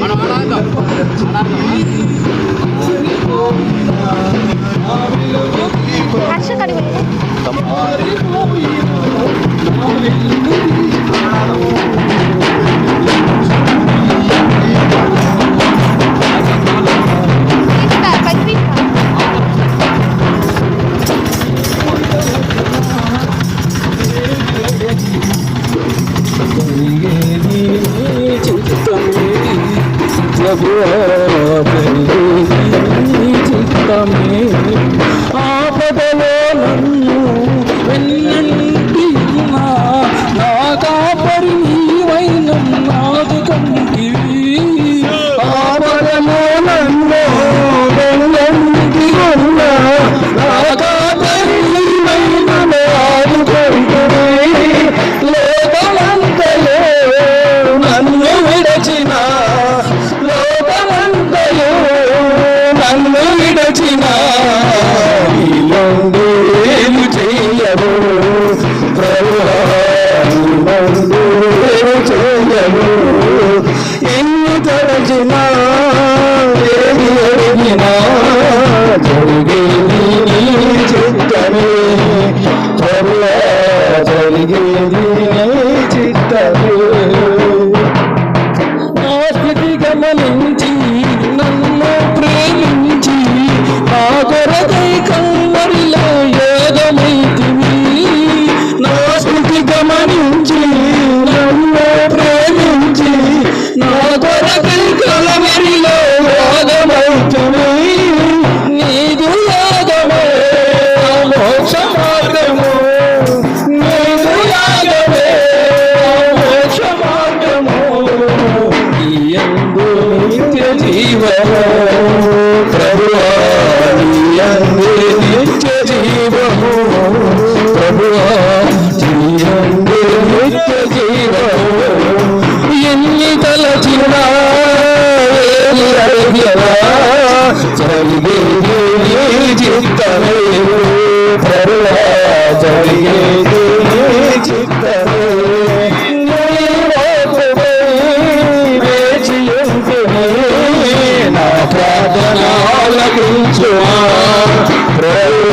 హర్ష జరిగేది నీ ప్రభువా నీలోండు ఏమి చెయ్యను ప్రభువా నీలోండు ఏమి చెయ్యను ఎన్ని తలచినా ఏమి అడిగినా జరిగేది నీ చిత్తమే. ప్రభువా జరిగేది నీ చిత్తమే. నీయందు నిత్య జీవము ప్రభువా నీయందు నిత్య జీవము ప్రభువా నీయందు నిత్య జీవము ఎన్ని తలచినా జరిగేది చిత్తమే ప్రభువా జరిగేది ఆలకించువా ప్రేమ